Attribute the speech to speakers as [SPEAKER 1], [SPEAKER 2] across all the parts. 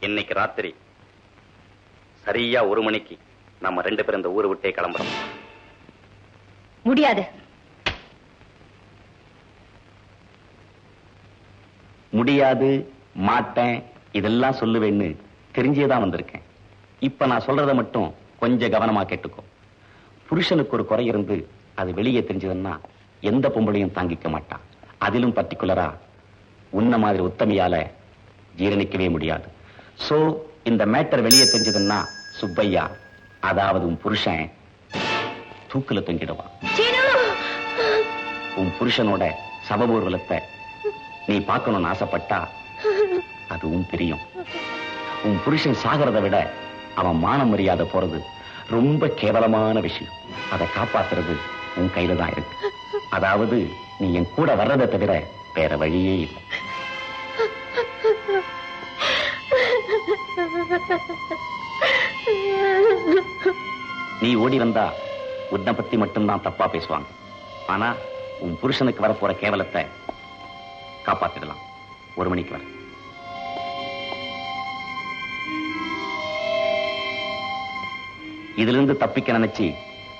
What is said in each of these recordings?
[SPEAKER 1] இன்னைக்கு ராத்திரி. சரியா ஒரு மணிக்கு நம்ம ரெண்டு பேரும் இந்த ஊரை விட்டே கிளம்புறோம்.
[SPEAKER 2] முடியாது.
[SPEAKER 1] முடியாது மாட்டேன் இதெல்லாம் சொல்லுவேன்னு தெரிஞ்சேதான் வந்திருக்கேன். இப்ப நான் சொல்றத மட்டும் கொஞ்சம் கவனமா கேட்டுக்கோ. புருஷனுக்கு ஒரு குறை இருந்து அது வெளியே தெரிஞ்சதுன்னா எந்த பொம்பளையும் தாங்கிக்க மாட்டான் அதிலும் பர்டிகுலரா உன்ன மாதிரி உத்தமையால ஜீரணிக்கவே முடியாது. சோ இந்த மேட்டர் வெளியே தெரிஞ்சதுன்னா சுப்பையா அதாவது உன் புருஷன் தூக்குல தொங்கிடுவான். உன் புருஷனோட சபபூர்வலத்தை நீ பார்க்கணும்னு ஆசைப்பட்டா அது உன் பிரியம். உன் புருஷன் சாகிறத விட அவன் மான மரியாதை போறது ரொம்ப கேவலமான விஷயம். அதை காப்பாத்துறது உன் கையில தான் இருக்கு. அதாவது நீ என் கூட வர்றதை தவிர வேற வழியே இல்லை. நீ ஓடி வந்தா உன்னை பத்தி மட்டும்தான் தப்பா பேசுவாங்க. ஆனா உன் புருஷனுக்கு வரப்போற கேவலத்தை காப்பாத்திடலாம். ஒரு மணிக்கு வர. இதுல இருந்து தப்பிக்க நினைச்சு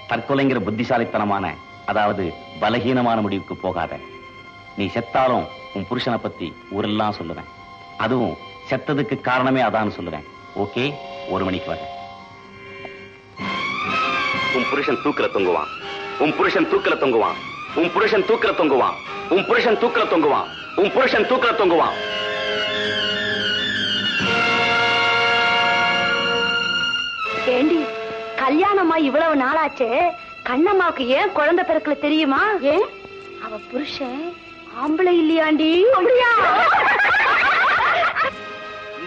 [SPEAKER 1] தற்கொலைங்கிற புத்திசாலித்தனமான அதாவது பலகீனமான முடிவுக்கு போகாத. நீ செத்தாலும் உன் புருஷனை பத்தி ஊரெல்லாம் சொல்லுவேன். அதுவும் செத்ததுக்கு காரணமே அதான்னு சொல்லுவேன். ஓகே ஒரு மணிக்கு வர உன் புருஷன் தூக்கல தொங்குவான். உன் புருஷன் தூக்கல தொங்குவான். உன் புருஷன் தூக்கல தொங்குவான். உன் புருஷன் தூக்கல தொங்குவான். உன் புருஷன் தூக்கல தொங்குவான்.
[SPEAKER 2] ஏண்டி கல்யாணமா இவ்வளவு நாளாச்சே? கண்ணம்மாவுக்கு ஏன் குழந்தை பிறக்கல தெரியுமா? ஏன்? அவ புருஷன் ஆம்பளை இல்லையாண்டி? அப்படியா?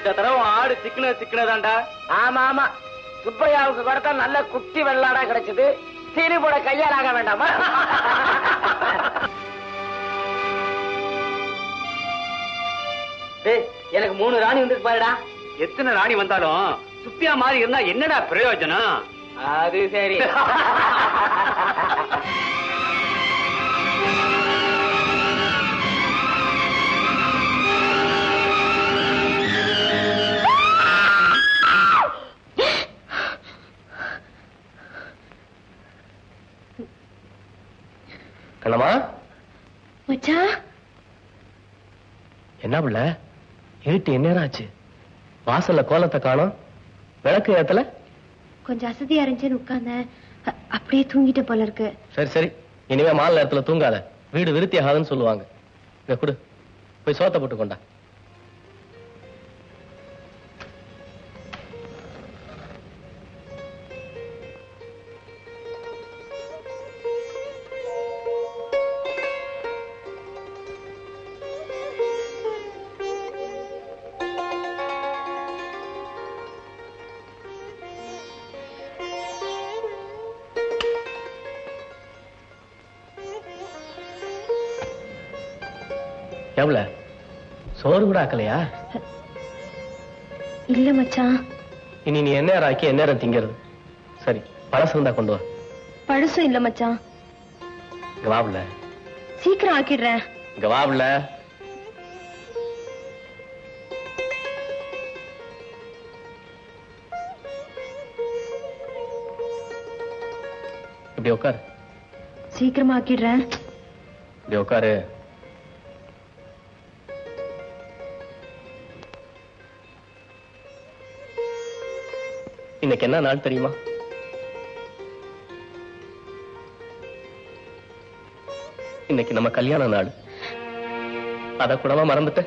[SPEAKER 3] இந்த தடவை ஆடு சிக்கன சிக்கனதாண்டா? ஆமா ஆமா. சுப்பையாவுக்கு கொடுத்தா நல்ல குட்டி வெள்ளாடா கிடைச்சது. சீனி போட கையால் ஆக வேண்டாமா. டேய், எனக்கு மூணு ராணி வந்துட்டு பாருடா.
[SPEAKER 4] எத்தனை ராணி வந்தாலும் சுப்பியா மாதிரி இருந்தா என்னடா பிரயோஜனம்?
[SPEAKER 3] அது சரி.
[SPEAKER 5] கண்ணம்மா
[SPEAKER 2] மச்சான்
[SPEAKER 5] என்ன பிள்ள? இருட்டு என்ன ஆச்சு. வாசல்ல கோலத்தை காணோம். விளக்கு ஏத்தல?
[SPEAKER 2] கொஞ்சம் அசதியா இருந்துச்சுன்னு உட்கார்ந்தேன். அப்படியே தூங்கிட்ட போல இருக்கு.
[SPEAKER 5] சரி சரி. இனிமே மாலை நேரத்துல தூங்காத. வீடு விருத்தி ஆகாதுன்னு சொல்லுவாங்க. இங்க கொடு. போய் சோத்த போட்டு கொண்டா எவ்வள சோறு கூட ஆக்கலையா?
[SPEAKER 2] இல்ல மச்சான்.
[SPEAKER 5] இனி நீ என்ன ஆக்கி என்ன திங்கிறது. சரி பழசு இருந்தா கொண்டு வா.
[SPEAKER 2] பழுசும் இல்ல மச்சான்.
[SPEAKER 5] இங்க வாப்ல
[SPEAKER 2] சீக்கிரம் ஆக்கிடுறேன்.
[SPEAKER 5] இங்க வாப்ல இப்படி உட்காரு.
[SPEAKER 2] சீக்கிரமா ஆக்கிடுறேன்.
[SPEAKER 5] இப்படி உட்காரு. இன்னைக்கு என்ன நாள் தெரியுமா? இன்னைக்கு நம்ம கல்யாண நாள். அத கூடவா மறந்துட்ட?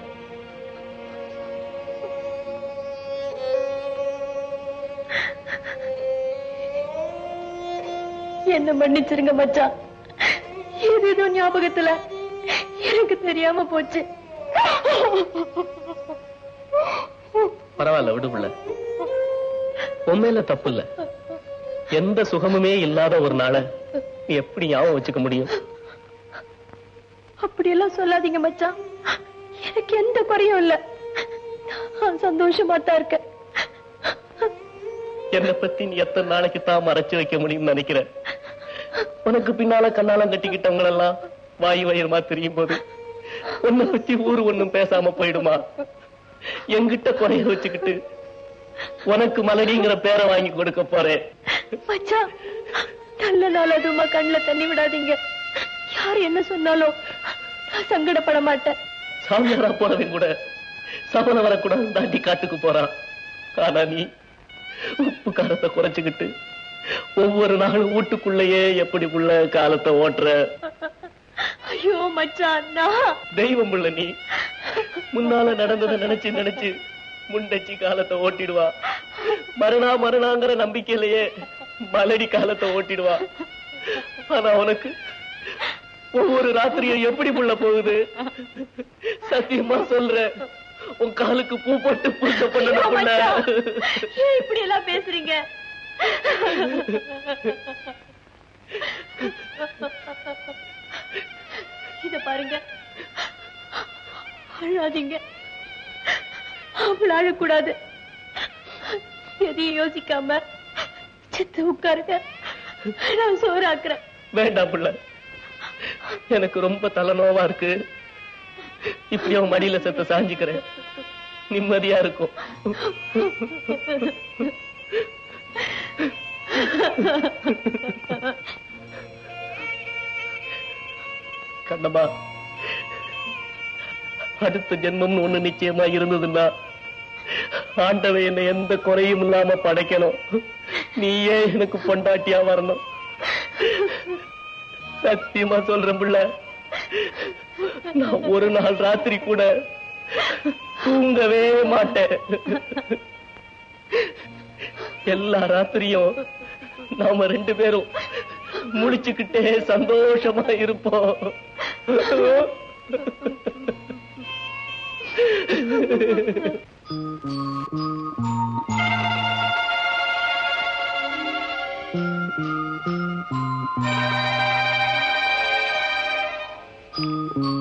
[SPEAKER 2] என்ன மன்னிச்சிருங்க மச்சான். இது ஏதோ ஞாபகத்துல. எனக்கு தெரியாம போச்சு.
[SPEAKER 5] பரவாயில்ல விடு புள்ள. உண்மையில தப்பு இல்ல எந்த சுகமுமே இல்லாத ஒரு நாளை நீ எப்படி ஞாபகம் வச்சுக்க முடியும்?
[SPEAKER 2] அப்படியெல்லாம் சொல்லாதீங்க மச்சான். எனக்கு எந்த குறையும் இல்ல. சந்தோஷமா தான் இருக்கேன்.
[SPEAKER 5] என்னை பத்தி நீ எத்தனை நாளைக்கு தான் மறைச்சு வைக்க முடியும்னு நினைக்கிற உனக்கு பின்னால கண்ணாலம் கட்டிக்கிட்டவங்க எல்லாம் வாய் வயிறுமா தெரியும் போது உன்னை பத்தி ஊரு ஒண்ணும் பேசாம போயிடுமா? என்கிட்ட குறைய வச்சுக்கிட்டு உனக்கு மலடிங்கிற பேரை வாங்கி கொடுக்க போறேன்.
[SPEAKER 2] மச்சான் நல்ல நாள் அதுமா கண்ணுல தண்ணி விடாதீங்க. யார் என்ன சொன்னாலும் நான் சங்கடப்பட மாட்டேன்.
[SPEAKER 5] சாமியாரா போனவன் கூட சபல வரக்கூடாது தாண்டி காட்டுக்கு போறான். ஆனா நீ உப்பு காரத்தை குறைச்சுக்கிட்டு ஒவ்வொரு நாளும் வீட்டுக்குள்ளேயே எப்படி புள்ள காலத்தை ஓட்டுற?
[SPEAKER 2] ஐயோ மச்சான் நான்
[SPEAKER 5] தெய்வம் புள்ள நீ. முன்னால நடந்ததை நினைச்சு நினைச்சு முண்டச்சி காலத்தை ஓட்டிடுவா. மரணா மரணாங்கிற நம்பிக்கையிலேயே மலடி காலத்தை ஓட்டிடுவா. ஆனா உனக்கு ஒவ்வொரு ராத்திரியும் எப்படி புள்ள போகுது? சத்தியமா சொல்ற. உன் காலுக்கு பூ போட்டு பூஜை பண்ணணும்
[SPEAKER 2] இப்படி எல்லாம் பேசுறீங்க? இத பாருங்க. அழாதீங்க. அவள் அழக்கூடாது எதையும் யோசிக்காம செத்து உட்காருங்க. நான் சோறாக்குறேன்.
[SPEAKER 5] வேண்டாம் புள்ள. எனக்கு ரொம்ப தலைநோவா இருக்கு. இப்படி அவன் மடியில செத்த சாஞ்சிக்கிறேன். நிம்மதியா இருக்கும். கண்ணம்மா அடுத்த ஜென்மம்னு ஒண்ணு நிச்சயமா இருந்ததுன்னா ஆண்டவன் என்னை எந்த குறையும் இல்லாம படைக்கணும். நீயே எனக்கு பொண்டாட்டியா வரணும். சத்தியமா சொல்றேன் புள்ள. நான் ஒரு நாள் ராத்திரி கூட தூங்கவே மாட்டேன். எல்லா ராத்திரியும் நாம ரெண்டு பேரும் முடிச்சுக்கிட்டே சந்தோஷமா இருப்போம்.
[SPEAKER 1] Thank you.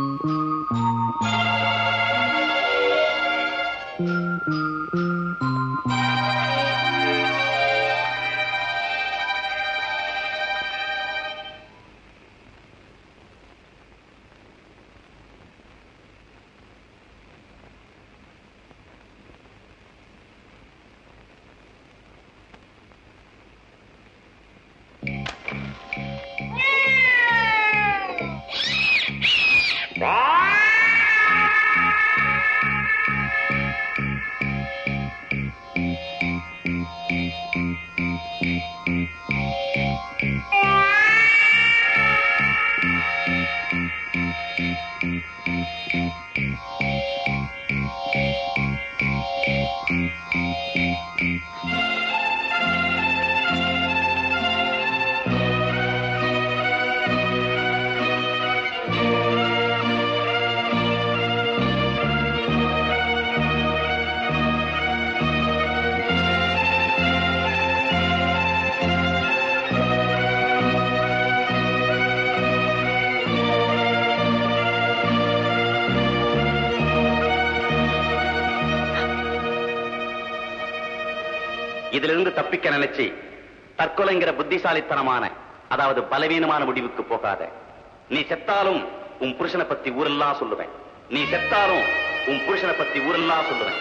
[SPEAKER 1] Bye. தப்பிக்க நினைச்சு தற்கொலைங்கிற புத்திசாலித்தனமான அதாவது பலவீனமான முடிவுக்கு போகாத. நீ செத்தாலும் உன் புருஷனை பத்தி ஊரெல்லாம் சொல்லுவேன். நீ செத்தாலும் உன் புருஷனை பத்தி ஊரெல்லாம் சொல்லுவேன்.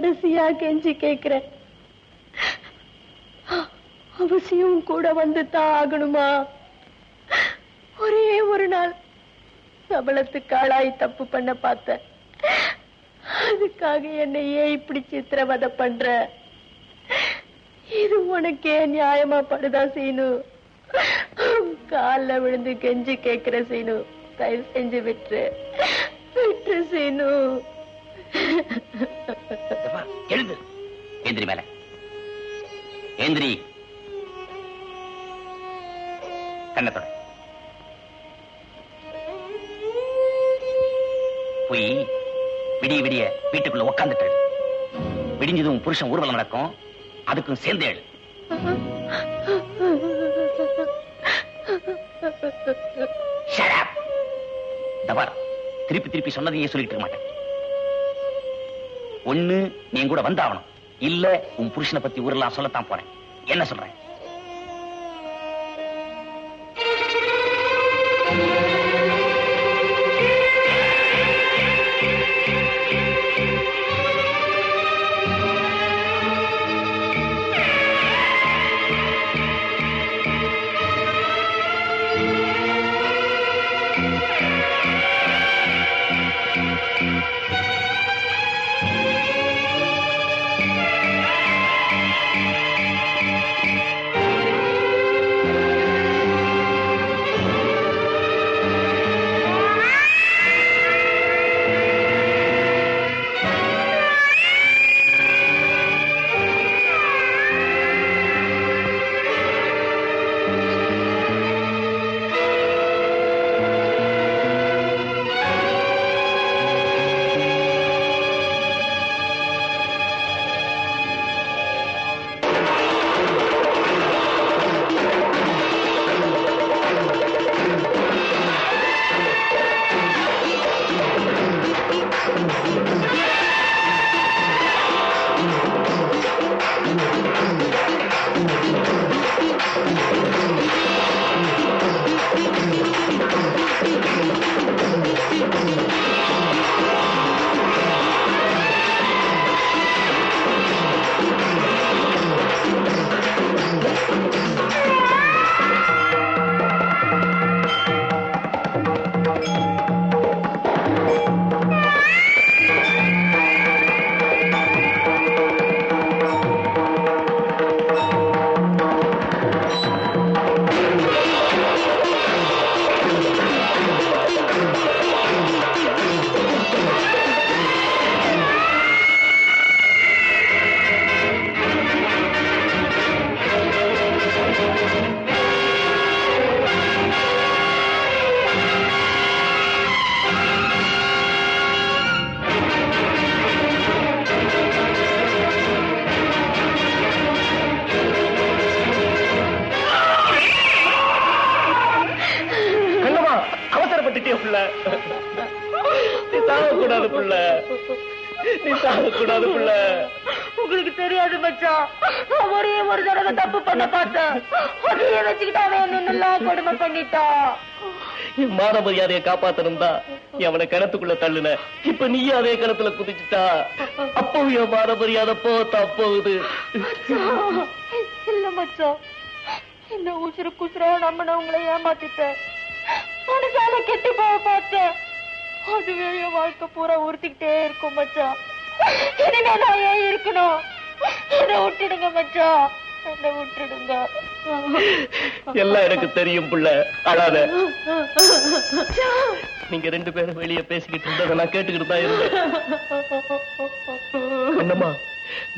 [SPEAKER 2] கடைசியா கெஞ்சி கேக்குறேன். அவசியம் கூட வந்து தான் ஆகணுமா? ஒரே ஒரு நாள் சபலத்துக்கு ஆளாய் தப்பு பண்ண பார்த்தேன். அதுக்காக என்னை ஏன் இப்படி சித்திரவதை பண்ற? இது உனக்கே நியாயமா படுதா சீனு? கால்ல விழுந்து கெஞ்சி கேக்குற சீனு? தயவு செஞ்சு விட்டுரு. விட்டுரு சீனு.
[SPEAKER 1] எழுந்து. எந்திரி மேல. எந்திரி கண்ணத்தோட போய் விடிய விடிய வீட்டுக்குள்ள உக்காந்துட்டு விடிஞ்சதும் புருஷன் ஊர்வலம் நடக்கும். அதுக்கும் சேர்ந்து எழு. திருப்பி திருப்பி சொன்னதையே சொல்லிட்டு இருக்க மாட்டேன். ஒண்ணு நீ கூட வந்தாவணும் இல்ல உன் புருஷனை பத்தி ஊரெல்லாம் சொல்லத்தான் போறேன். என்ன சொல்றேன்?
[SPEAKER 5] புள்ள. நீ சாகக்கூடாது புள்ள. நீ சாகக்கூடாது புள்ள.
[SPEAKER 2] உங்களுக்கு தெரியாது மச்சான். ஒரே ஒரு தடவை தப்பு பண்ண பார்த்தேன். அதையே வச்சுக்கிட்டு அவன் என்னெல்லாம் கொடுமை பண்ணிட்டான்
[SPEAKER 5] என் மான மரியாதையை காப்பாத்தணும்டா? நீ அவனை கிணத்துக்குள்ள தள்ளுன. இப்ப நீயும் அதே கிணத்துல குதிச்சுட்டா. அப்போ என் மான மரியாதை போத்தா போகுது?
[SPEAKER 2] இல்ல மச்சான். இந்த உசுறு குசுரா நம்பினவங்களை ஏமாத்திட்டேன். மனசால கெட்டு போக பார்த்தேன். அதுவே என் வாழ்க்கை பூரா உறுத்திக்கிட்டே இருக்கும் மச்சான். இனிமே நான் ஏன் இருக்கணும்? என்னை விட்டுடுங்க மச்சான். என்னை விட்டுடுங்க.
[SPEAKER 5] எல்லாம் எனக்கு தெரியும் புள்ள. அழாத. நீங்க ரெண்டு பேரும் வெளியே பேசிக்கிட்டு இருந்ததை நான் கேட்டுக்கிட்டு தான் இருந்தேன். என்னம்மா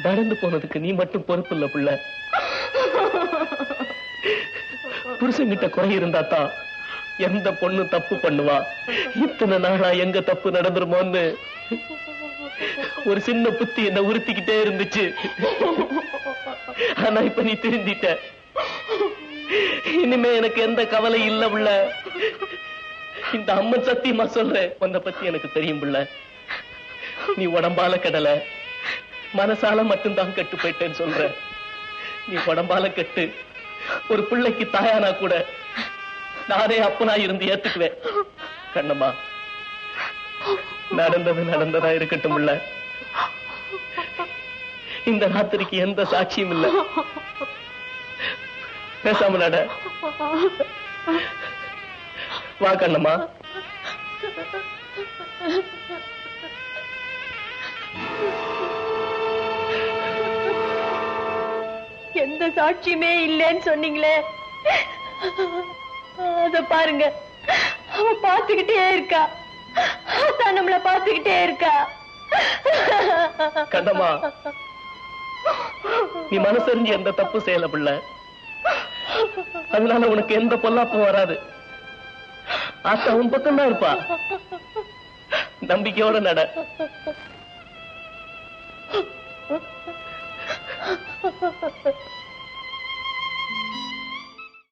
[SPEAKER 5] நடந்து போனதுக்கு நீ மட்டும் பொறுப்பு இல்ல புள்ள. புருஷன்கிட்ட குறை இருந்தா தான் எந்த பொண்ணு தப்பு பண்ணுவா? இத்தனை நாளா எங்க தப்பு நடந்துருமோன்னு? ஒரு சின்ன புத்தி என்ன உறுத்திக்கிட்டே இருந்துச்சு. ஆனா இப்ப நீ திருந்திட்ட. இனிமே எனக்கு எந்த கவலை இல்ல உள்ள இந்த அம்மன் சத்தியமா சொல்றேன் உன்னை பத்தி எனக்கு தெரியும் புள்ள. நீ உடம்பால கடல. மனசால மட்டும்தான் கெட்டு போயிட்டேன்னு சொல்ற. நீ உடம்பால கெட்டு. ஒரு பிள்ளைக்கு தாயானா கூட நானே அப்பனா இருந்து ஏத்துக்குவேன். கண்ணம்மா நடந்தது நடந்ததா இருக்கட்டும் இல்ல. இந்த ராத்திரிக்கு எந்த சாட்சியும் இல்ல. பேசாம நட. வா கண்ணம்மா.
[SPEAKER 2] எந்த சாட்சியுமே இல்லைன்னு சொன்னீங்களே. அத பாருங்க. அவ பாத்துக்கிட்டே இருக்கா. அதான் நம்மள பாத்துக்கிட்டே இருக்கா.
[SPEAKER 5] கண்ணம்மா நீ மனசறிஞ்சு எந்த தப்பு செய்யல பிள்ள. அதனால உனக்கு எந்த பொல்லாப்பும் வராது. ஆத்தா உன் பக்கம் தான் இருப்பா. நம்பிக்கையோட நட.
[SPEAKER 2] Ha ha ha ha.